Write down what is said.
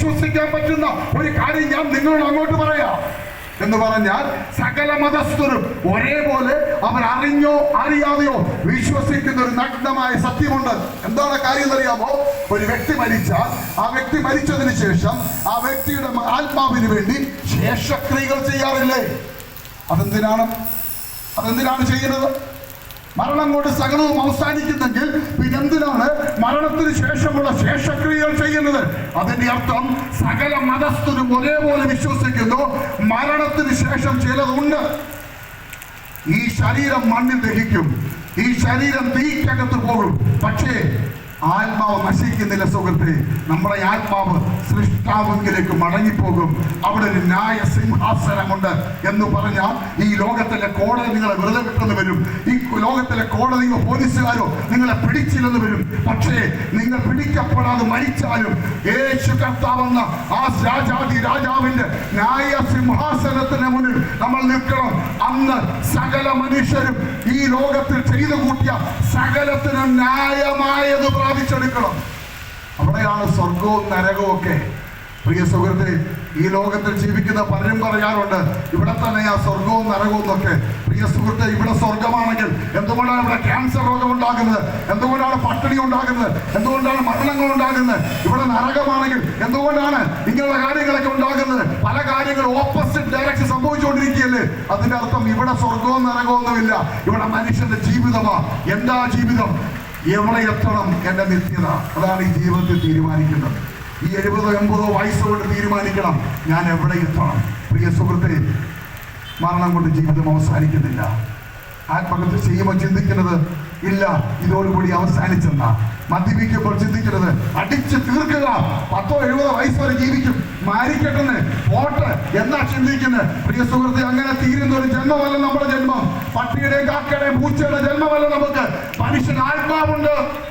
വിശ്വസിക്കാൻ പറ്റുന്ന ഒരു കാര്യം ഞാൻ നിങ്ങളോട് അങ്ങോട്ട് പറയാം. എന്ന് പറഞ്ഞാൽ സകല മതസ്ഥരും ഒരേപോലെ അവർ അറിഞ്ഞോ അറിയാതെയോ വിശ്വസിക്കുന്ന ഒരു നഗ്നമായ സത്യമുണ്ട്. എന്താണ് കാര്യം എന്നറിയാമോ ഒരു വ്യക്തി മരിച്ചാൽ ആ വ്യക്തി മരിച്ചതിന് ശേഷം ആ വ്യക്തിയുടെ ആത്മാവിന് വേണ്ടി ശേഷക്രിയകൾ ചെയ്യാറില്ലേ? അതെന്തിനാണ്? അതെന്തിനാണ് ചെയ്യുന്നത്? മരണം കൊണ്ട് സകലവും അവസാനിക്കുന്നെങ്കിൽ പിന്നെന്തിനാണ് മരണത്തിന് ശേഷമുള്ള ശേഷക്രിയകൾ ചെയ്യുന്നത്? അതിന്റെ അർത്ഥം സകല മതസ്ഥരും ഒരേപോലെ വിശ്വസിക്കുന്നു. മരണത്തിന് ശേഷം ചിലതുണ്ട്. ഈ ശരീരം മണ്ണിൽ ദഹിക്കും. ഈ ശരീരം തീക്കകത്ത് പോകും. പക്ഷേ ആത്മാവ് നശിക്കുന്നില്ല സുഹൃത്തെ. നമ്മുടെ ആത്മാവ് സൃഷ്ടാവെങ്കിലേക്ക് മടങ്ങിപ്പോകും. അവിടെ ഒരു ന്യായ സിംഹാസനമുണ്ട് എന്ന് പറഞ്ഞാൽ ഈ ലോകത്തിലെ കോടതി നിങ്ങളെ വെറുതെ വിട്ടെന്ന് വരും. ഈ ലോകത്തിലെ കോടതിയോ പോലീസുകാരോ നിങ്ങളെ പിടിച്ചില്ലെന്ന് വരും. പക്ഷേ നിങ്ങൾ പിടിക്കപ്പെടാതെ മരിച്ചാലും യേശു കർത്താവെന്ന ആ രാജാതി രാജാവിന്റെ ന്യായ സിംഹാസനത്തിന് മുന്നിൽ നമ്മൾ നിൽക്കണം. അന്ന് സകല മനുഷ്യരും ഈ ലോകത്തിൽ ചെയ്തു കൂട്ടിയ സകലത്തിനും ന്യായമായത് പ്രാപിച്ചെടുക്കണം അവിടെയാണ് സ്വർഗവും നരകവും ഒക്കെ. പ്രിയ സുഹൃത്തെ ഈ ലോകത്തിൽ ജീവിക്കുന്ന പലരും പറയാറുണ്ട് ഇവിടെ തന്നെ ആ സ്വർഗവും നരകവും എന്നൊക്കെ പ്രിയ സുഹൃത്തെ ഇവിടെ സ്വർഗമാണെങ്കിൽ എന്തുകൊണ്ടാണ് ഇവിടെ ക്യാൻസർ രോഗം ഉണ്ടാകുന്നത് എന്തുകൊണ്ടാണ് പട്ടിണി ഉണ്ടാകുന്നത്? എന്തുകൊണ്ടാണ് മരണങ്ങൾ ഉണ്ടാകുന്നത്? ഇവിടെ നരകമാണെങ്കിൽ എന്തുകൊണ്ടാണ് ഇങ്ങനെയുള്ള കാര്യങ്ങളൊക്കെ ഉണ്ടാകുന്നത്? പല കാര്യങ്ങളും ഓപ്പോസിറ്റ് ഡയറക്ഷൻ സംഭവിച്ചുകൊണ്ടിരിക്കുകയല്ലേ? അതിന്റെ അർത്ഥം ഇവിടെ സ്വർഗവും നരകമൊന്നുമില്ല ഇവിടെ മനുഷ്യന്റെ ജീവിതമാ. എന്താ ജീവിതം? എവിടെ എത്തണം എന്റെ നിത്യത. അതാണ് ഈ ജീവിതത്തിൽ തീരുമാനിക്കുന്നത്. ഈ എഴുപതോ എൺപതോ വയസ്സുകൊണ്ട് തീരുമാനിക്കണം. ഞാൻ എവിടെ എത്തണം? പ്രിയ സുഹൃത്തെ മരണം കൊണ്ട് ജീവിതം അവസാനിക്കുന്നില്ല. ആത്മഹത്യ ചെയ്യുമ്പോൾ ചിന്തിക്കുന്നത് ഇല്ല ഇതോടുകൂടി അവസാനിച്ചെന്ന. മദ്യപിക്കുമ്പോൾ ചിന്തിക്കുന്നത് അടിച്ചു തീർക്കുക. പത്തോ എഴുപതോ വയസ്സ് വരെ ജീവിക്കും. മാരിക്കട്ടെന്ന് പോട്ട് എന്നാ ചിന്തിക്കുന്നത്. പ്രിയ സുഹൃത്തെ അങ്ങനെ തീരുന്ന ഒരു ജന്മമല്ല നമ്മുടെ ജന്മം. പട്ടിയുടെയും കാക്കയുടെയും പൂച്ചയുടെ ജന്മമല്ല നമുക്ക്. മനുഷ്യൻ ആത്മാവുണ്ട്.